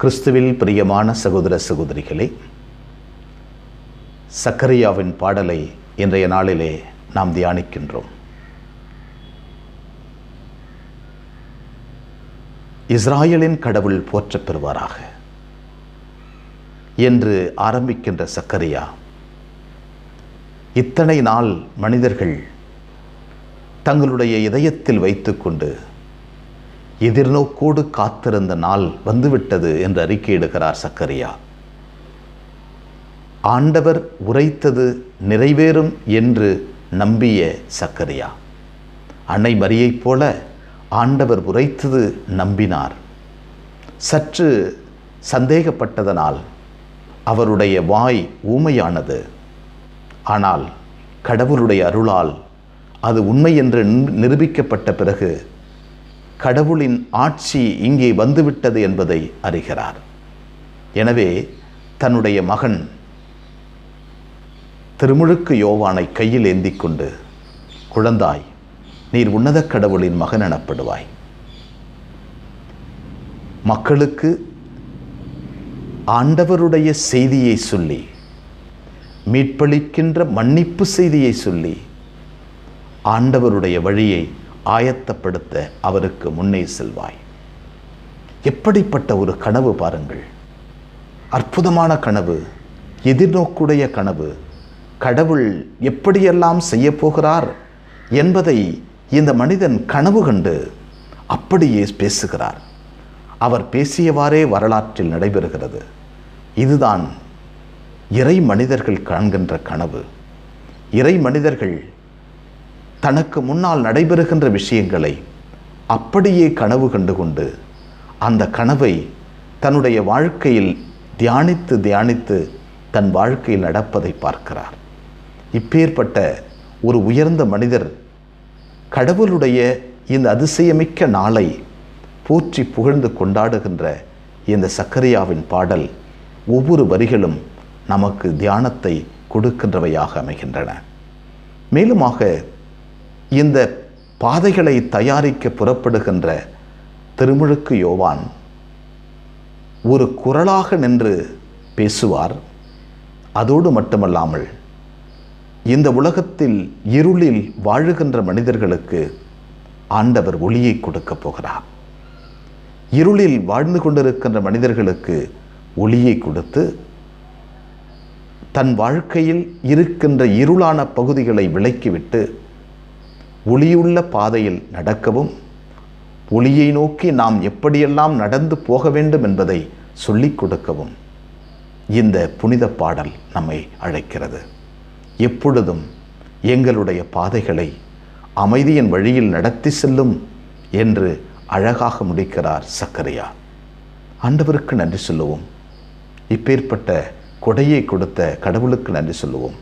கிறிஸ்துவில் பிரியமான சகோதர சகோதரிகளே சக்கரியாவின் பாடலை இன்றைய நாளிலே நாம் தியானிக்கின்றோம். இஸ்ராயலின் கடவுள் போற்றப் பெறுவாராக என்று ஆரம்பிக்கின்ற சக்கரியா இத்தனை நாள் மனிதர்கள் தங்களுடைய இதயத்தில் வைத்துக்கொண்டு எதிர்நோக்கோடு காத்திருந்த நாள் வந்துவிட்டது என்று அறிக்கையிடுகிறார் சக்கரியா. ஆண்டவர் உரைத்தது நிறைவேறும் என்று நம்பிய சக்கரியா. அன்னை மரியைப் போல ஆண்டவர் உரைத்தது நம்பினார். சற்று சந்தேகப்பட்டதனால் அவருடைய வாய் ஊமையானது. ஆனால் கடவுளுடைய அருளால் அது உண்மை என்று நிரூபிக்கப்பட்ட பிறகு கடவுளின் ஆட்சி இங்கே வந்துவிட்டது என்பதை அறிகிறார். எனவே தன்னுடைய மகன் திருமுழுக்கு யோவானை கையில் ஏந்தி கொண்டு குழந்தாய் நீர் உன்னத கடவுளின் மகன் எனப்படுவாய். மக்களுக்கு ஆண்டவருடைய செய்தியை சொல்லி மீட்பளிக்கின்ற மன்னிப்பு செய்தியை சொல்லி ஆண்டவருடைய வழியை ஆயத்தப்படுத்த அவருக்கு முன்னே செல்வாய். எப்படிப்பட்ட ஒரு கனவு பாருங்கள். அற்புதமான கனவு எதிர்நோக்குடைய கனவு கடவுள் எப்படியெல்லாம் செய்யப்போகிறார் என்பதை இந்த மனிதன் கனவு கண்டு அப்படியே பேசுகிறார். அவர் பேசியவாறே வரலாற்றில் நடைபெறுகிறது. இதுதான் இறை மனிதர்கள் காண்கின்ற கனவு. இறை மனிதர்கள் தனக்கு முன்னால் நடைபெறுகின்ற விஷயங்களை அப்படியே கனவு கண்டு கொண்டு அந்த கனவை தன்னுடைய வாழ்க்கையில் தியானித்து தியானித்து தன் வாழ்க்கையில் நடப்பதை பார்க்கிறார். இப்பேற்பட்ட ஒரு உயர்ந்த மனிதர் கடவுளுடைய இந்த அதிசயமிக்க நாளை போற்றி புகழ்ந்து கொண்டாடுகின்ற இந்த சக்கரியாவின் பாடல் ஒவ்வொரு வரிகளும் நமக்கு தியானத்தை கொடுக்கின்றவையாக அமைகின்றன. மேலுமாக இந்த பாதைகளை தயாரிக்க புறப்படுகின்ற திருமுழுக்கு யோவான் ஒரு குரலாக நின்று பேசுவார். அதோடு மட்டுமல்லாமல் இந்த உலகத்தில் இருளில் வாழுகின்ற மனிதர்களுக்கு ஆண்டவர் ஒளியை கொடுக்கப் போகிறார். இருளில் வாழ்ந்து கொண்டிருக்கின்ற மனிதர்களுக்கு ஒளியை கொடுத்து தன் வாழ்க்கையில் இருக்கின்ற இருளான பகுதிகளை விலக்கிவிட்டு ஒளியுள்ள பாதையில் நடக்கவும் ஒளியை நோக்கி நாம் எப்படியெல்லாம் நடந்து போக வேண்டும் என்பதை சொல்லிக் கொடுக்கவும் இந்த புனித பாடல் நம்மை அழைக்கிறது. எப்பொழுதும் எங்களுடைய பாதைகளை அமைதியின் வழியில் நடத்தி செல்லும் என்று அழகாக முடிக்கிறார் சக்கரையா. ஆண்டவருக்கு நன்றி சொல்லுவோம். இப்பேற்பட்ட கொடையை கொடுத்த கடவுளுக்கு நன்றி சொல்லுவோம்.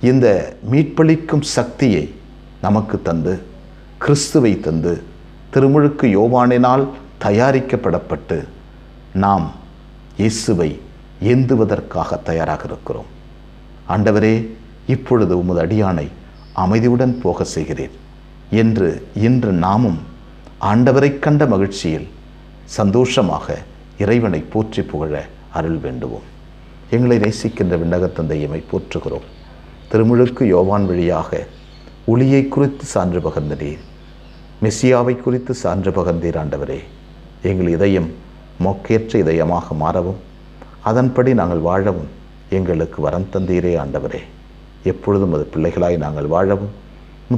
இந்த மீட்பளிக்கும் சக்தியை நமக்கு தந்து கிறிஸ்துவை தந்து திருமுழுக்கு யோவானினால் தயாரிக்கப்படப்பட்டு நாம் இயேசுவை ஏந்துவதற்காக தயாராக இருக்கிறோம். ஆண்டவரே இப்பொழுது உமது அடியானை அமைதியுடன் போக செய்கிறேன் என்று இன்று நாமும் ஆண்டவரை கண்ட மகிழ்ச்சியில் சந்தோஷமாக இறைவனை போற்றி புகழ அருள் வேண்டுவோம். எங்களை நேசிக்கின்ற விண்ணகத்தந்தையமை போற்றுகிறோம் திருமுழுக்கு யோவான் வழியாக ஒளியை குறித்து சான்று பகர்ந்தீர் மெஸ்ஸியாவை குறித்து சான்று பகர்ந்தீர் ஆண்டவரே. எங்கள் இதயம் மொக்கேற்ற இதயமாக மாறவும் அதன்படி நாங்கள் வாழவும் எங்களுக்கு வரம் தந்தீரே ஆண்டவரே. எப்பொழுதும் அது பிள்ளைகளாய் நாங்கள் வாழவும்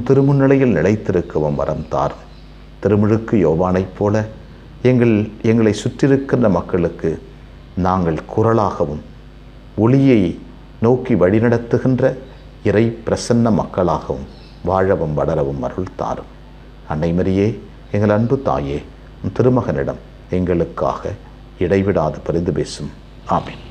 திருமுன்னிலையில் நிலைத்திருக்கவும் வரம் தாரும். திருமுழுக்கு யோவானைப் போல எங்கள் எங்களை சுற்றிருக்கின்ற மக்களுக்கு நாங்கள் குரலாகவும் ஒளியை நோக்கி வழிநடத்துகின்ற இறை பிரசன்ன மக்களாகவும் வாழவும் வளரவும் அருள் தாரும். அன்னைமரியே எங்கள் அன்பு தாயே திருமகனிடம் எங்களுக்காக இடைவிடாது பரிந்து பேசும். ஆமீன்.